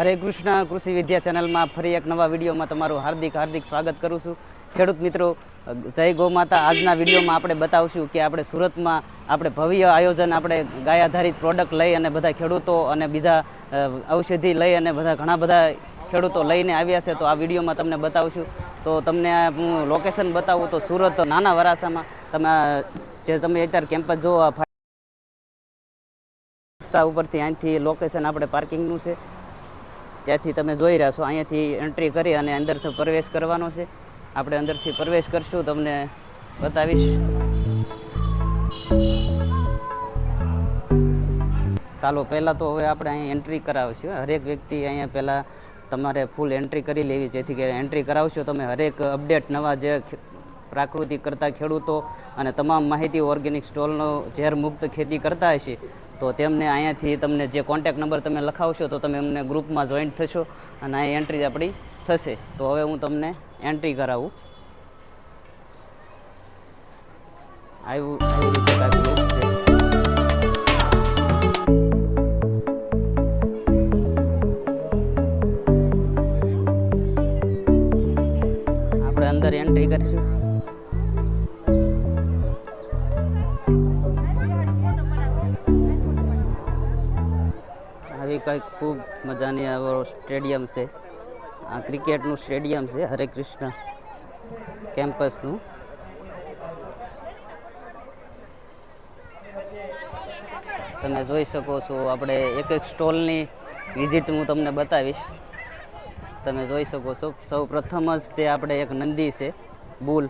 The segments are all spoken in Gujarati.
હરે કૃષ્ણ કૃષિ વિદ્યા ચેનલમાં ફરી એક નવા વિડીયોમાં તમારું હાર્દિક હાર્દિક સ્વાગત કરું છું. ખેડૂત મિત્રો, જય ગૌ માતા આજના વિડીયોમાં આપણે બતાવશું કે આપણે સુરતમાં આપણે ભવ્ય આયોજન, આપણે ગાય આધારિત પ્રોડક્ટ લઈ અને બધા ખેડૂતો અને બીજા ઔષધિ લઈ અને બધા ઘણા બધા ખેડૂતો લઈને આવ્યા છે. તો આ વિડીયોમાં તમને બતાવશું. તો તમને હું લોકેશન બતાવું તો સુરત નાના વરાસામાં તમે જે તમે અત્યારે કેમ્પસ જો રસ્તા ઉપરથી અહીંથી લોકેશન આપણે પાર્કિંગનું છે. ત્યાંથી તમે જોઈ રહ્યા છો, અહીંયાથી એન્ટ્રી કરી અને અંદરથી પ્રવેશ કરવાનો છે. આપણે અંદરથી પ્રવેશ કરશું, તમને બતાવીશ. ચાલો, પહેલાં તો હવે આપણે અહીં એન્ટ્રી કરાવશું હરેક વ્યક્તિ અહીંયા પહેલાં તમારે ફૂલ એન્ટ્રી કરી લેવી, જેથી કે એન્ટ્રી કરાવશો તમે. હરેક અપડેટ નવા જે પ્રાકૃતિક કરતા ખેડૂતો અને તમામ માહિતી ઓર્ગેનિક સ્ટોલનો ઝેર મુક્ત ખેતી કરતા હશે. તો તેમને અહીંયાથી તમને જે કોન્ટેક નંબર તમે લખાવશો તો તમે અમને ગ્રુપમાં જોઈન્ટ થશો અને અહીં એન્ટ્રી આપણી થશે. તો હવે હું તમને એન્ટ્રી કરાવું. આવ્યું આપણે અંદર એન્ટ્રી કરીશું. કંઈક ખૂબ મજાની આવો સ્ટેડિયમ છે. આ ક્રિકેટનું સ્ટેડિયમ છે, હરે કૃષ્ણ કેમ્પસનું. તમે જોઈ શકો છો, આપણે એક એક સ્ટોલની વિઝિટ હું તમને બતાવીશ. તમે જોઈ શકો છો, સૌ પ્રથમ જ તે આપણે એક નંદી છે, બુલ.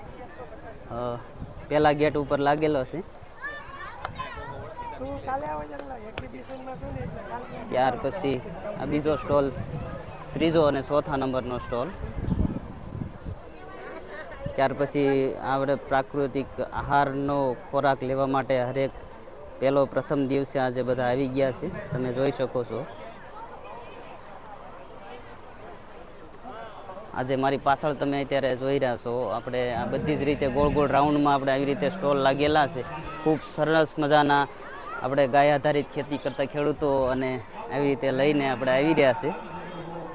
પહેલાં ગેટ ઉપર લાગેલો છે. ત્યાર પછી આ બીજો સ્ટોલ ત્રીજો અને ચોથા નંબરનો સ્ટોલ. ત્યાર પછી આપણે પ્રાકૃતિક આહારનો ખોરાક લેવા માટે હરેક પહેલો પ્રથમ દિવસે આજે બધા આવી ગયા છે. તમે જોઈ શકો છો. આજે મારી પાછળ તમે અત્યારે જોઈ રહ્યા છો. આપણે આ બધી જ રીતે ગોળ ગોળ રાઉન્ડમાં આપણે આવી રીતે સ્ટોલ લાગેલા છે. ખૂબ સરસ મજાના આપણે ગાય આધારિત ખેતી કરતા ખેડૂતો અને આવી રીતે લઈને આપણે આવી રહ્યા છે.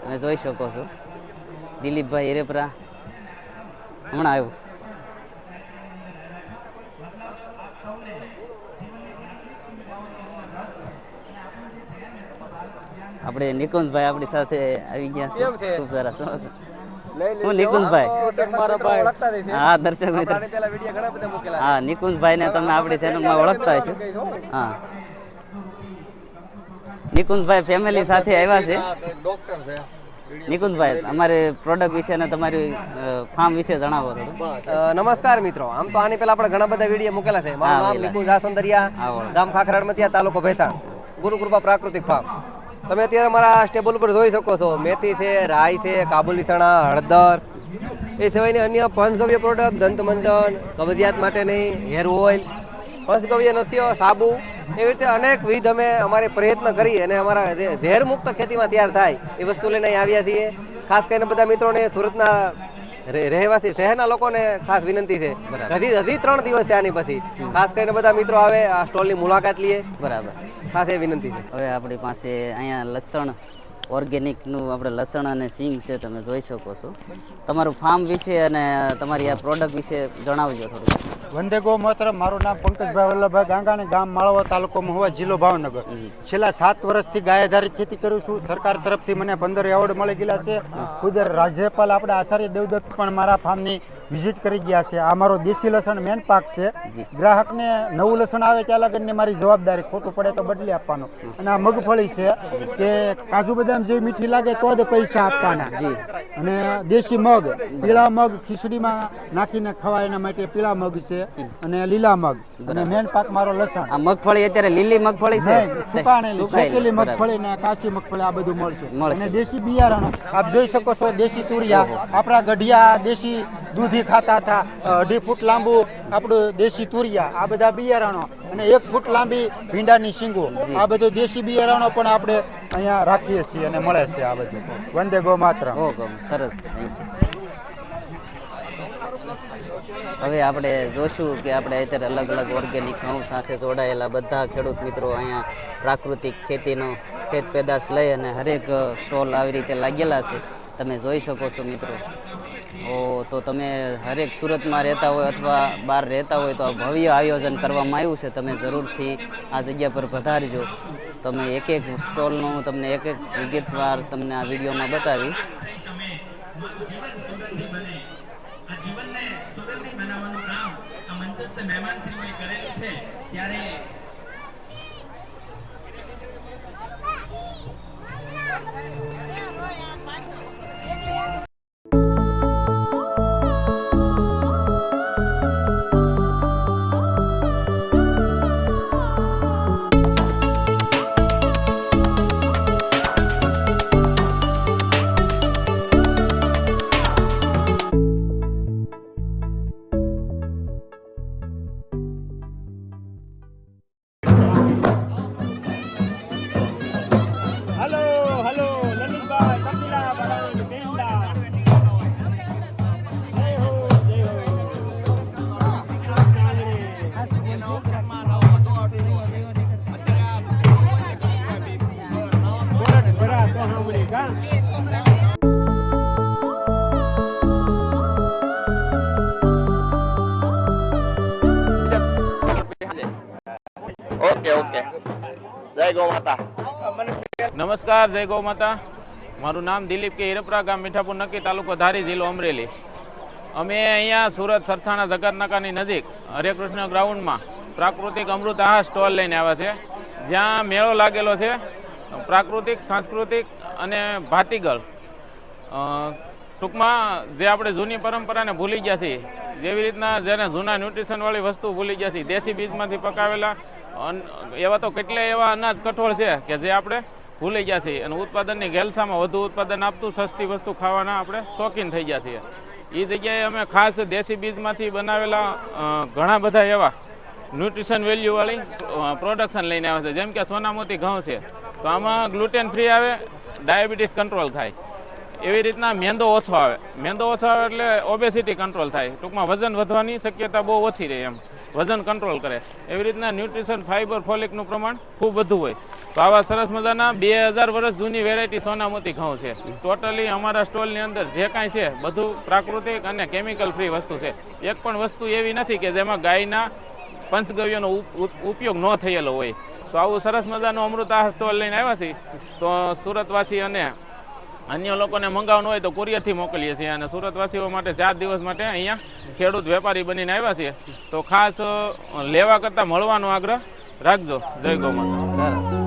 તમે જોઈ શકો છો. દિલીપભાઈ હિરેપરા હમણાં આવ્યું. આપણે નિકુંજભાઈ આપણી સાથે આવી ગયા છે. ખૂબ સારા સરસ હું નિકુંજભાઈ. હા દર્શક મિત્ર. હા નિકુંજભાઈ ને તમે આપણી ચેનલમાં ઓળખતા હશો. હા. નિકુંજભાઈ ફેમિલી સાથે આવ્યા છે. ડોક્ટર છે. નિકુંજભાઈ અમારે પ્રોડક્ટ વિશે અને તમારી ફાર્મ વિશે જણાવો નમસ્કાર મિત્રો. આમ તો આની પેલા આપણે ઘણા બધા વીડિયો મૂકેલા છે. મારું નામ નિકુંજ આસંદરિયા. ગામ ખાખરાડમતિયા તાલુકો ભેસાણ ગુરુકૃપા પ્રાકૃતિક ફાર્મ તમે અત્યારે મારા સ્ટેબલ ઉપર જોઈ શકો છો. મેથી છે રાઈ છે કાબુલી ચણા હળદર. એ સિવાયની અન્ય પંચગવ્ય પ્રોડક્ટ દંતમંજન કબજિયાત માટેની હેર ઓઇલ પંચગવ્ય નસ્યો સાબુ એવી રીતે અનેક વિધ અમે અમારે પ્રયત્ન કરી અને અમારા ઝેર મુક્ત ખેતીમાં તૈયાર થાય એ વસ્તુ લઈને આવ્યા છીએ. ખાસ કરીને બધા મિત્રોને સુરતના રહે- રહેવાસી શહેરના લોકોને ખાસ વિનંતી છે. હજી હજી ત્રણ દિવસ છે આની પછી. ખાસ કરીને બધા મિત્રો આવે આ સ્ટોલની મુલાકાત લઈએ બરાબર. ખાસ એ વિનંતી છે. હવે આપણી પાસે અહીંયા લસણ ઓર્ગેનિકનું આપણે લસણ અને સિંગ છે તમે જોઈ શકો છો. તમારું ફાર્મ વિશે અને તમારી આ પ્રોડક્ટ વિશે જણાવજો થોડું. વંદે ગો માત્ર મારું નામ પંકજભાઈ વલ્લભભાઈ ગાંગાણી ગામ માળવા તાલુકો મહુવા જિલ્લો ભાવનગર. છેલ્લા સાત વર્ષથી ગાય આધારિત ખેતી કરું છું. સરકાર તરફથી મને પંદર એવોર્ડ મળી ગયેલા છે. ખુદ રાજ્યપાલ આપણે આચાર્ય દેવદત્ત પણ મારા ફાર્મની વિઝિટ કરી ગયા છે. આ મારો દેશી લસણ મેન પાક છે. ગ્રાહકને નવું લસણ આવે ત્યાં લગનને મારી જવાબદારી ખોટું પડે તો બદલી આપવાનો. અને આ મગફળી છે કે કાજુ બદામ જેવી મીઠી લાગે તો જ પૈસા આપવાના. અને દેશી મગ પીળા મગ ખીચડીમાં નાખીને ખવાય એના માટે પીળા મગ છે અને લીલા મગ. અને મેન પાક મારો લસણ. આ મગફળી અત્યારે લીલી મગફળી છે? સુકાણેલી. સુકેલી મગફળી ને કાચી મગફળી આ બધું મળશે. મળશે. અને દેશી બિયારણ આપ જોઈ શકો છો દેશી તુરિયા આપણા ગઢિયા દેશી દૂધી ખાતા હતા અઢી ફૂટ લાંબુ આપણું દેશી તુરિયા આ બધા બિયારણો અને એક ફૂટ લાંબી ભીંડાની શીંગો. આ બધું દેશી બિયારણો પણ આપણે અહીંયા રાખીએ છીએ અને મળે છે આ બધું. વંદે ગો માત્ર સરસ. થેન્ક યુ હવે આપણે જોશું કે આપણે અત્યારે અલગ અલગ ઓર્ગેનિક ઘઉં સાથે જોડાયેલા બધા ખેડૂત મિત્રો અહીંયા પ્રાકૃતિક ખેતીનો ખેત પેદાશ લઈ અને હરેક સ્ટોલ આવી રીતે લાગેલા છે. તમે જોઈ શકો છો મિત્રો. તો તમે હરેક સુરતમાં રહેતા હોય અથવા બહાર રહેતા હોય તો આ ભવ્ય આયોજન કરવામાં આવ્યું છે. તમે જરૂરથી આ જગ્યા પર પધારજો. તમે એક એક સ્ટોલનું તમને એક એક વિગતવાર તમને આ વિડીયોમાં બતાવીશ. Hello okay okay. જય ગૌ માતા. નમસ્કાર, જય ગૌ માતા. મારું નામ દિલીપ કે હિરપરા ગામ મીઠાપુર, નક્કી તાલુકો ધારી જિલ્લો અમરેલી. અમે અહીંયા સુરત સરથાણા જગતનાકાની નજીક હરેકૃષ્ણ ગ્રાઉન્ડમાં પ્રાકૃતિક અમૃત આહાર સ્ટોલ લઈને આવ્યા છે. જ્યાં મેળો લાગેલો છે. પ્રાકૃતિક, સાંસ્કૃતિક અને ભાતીગળ. ટૂંકમાં જે આપણે જૂની પરંપરાને ભૂલી ગયા છીએ, જેવી રીતના જેને જૂના ન્યુટ્રિશનવાળી વસ્તુ ભૂલી ગયા છીએ, દેશી બીજમાંથી પકાવેલા એવા તો કેટલાય એવા અનાજ કઠોળ છે કે જે આપણે ભૂલી ગયા છીએ અને ઉત્પાદનની ઘેલસામાં વધુ ઉત્પાદન આપતું સસ્તી વસ્તુ ખાવાના આપણે શોખીન થઈ ગયા છીએ. એ જગ્યાએ અમે ખાસ દેશી બીજમાંથી બનાવેલા ઘણા બધા એવા ન્યુટ્રિશન વેલ્યુવાળી પ્રોડક્શન લઈને આવે છે. જેમ કે સોનામોતી ઘઉં છે. તો આમાં ગ્લુટેન ફ્રી આવે, ડાયાબિટીસ કંટ્રોલ થાય. એવી રીતના મેંદો ઓછો આવે. મેંદો ઓછો આવે એટલે ઓબેસિટી કંટ્રોલ થાય. ટૂંકમાં વજન વધવાની શક્યતા બહુ ઓછી રહે એમ. વજન કંટ્રોલ કરે. એવી રીતના ન્યુટ્રિશન ફાઇબર ફોલિકનું પ્રમાણ ખૂબ વધુ હોય. તો આવા સરસ મજાના બે હજાર વર્ષ જૂની વેરાયટી સોનામોતી ઘઉં છે. ટોટલી અમારા સ્ટોલની અંદર જે કાંઈ છે, બધું પ્રાકૃતિક અને કેમિકલ ફ્રી વસ્તુ છે. એક પણ વસ્તુ એવી નથી કે જેમાં ગાયના પંચગવ્યનો ઉપ- ઉપ- ઉપયોગ ન થયેલો હોય. તો આવું સરસ મજાનું અમૃત આહાર સ્ટોલ લઈને આવ્યા છીએ. તો સુરતવાસી અને અન્ય લોકોને મંગાવવાનું હોય તો કુરિયરથી મોકલીએ છીએ અને સુરતવાસીઓ માટે ચાર દિવસ માટે અહીંયા ખેડૂત વેપારી બનીને આવ્યા છીએ. તો ખાસ લેવા કરતાં મળવાનો આગ્રહ રાખજો. જય ગૌ માતા સરસ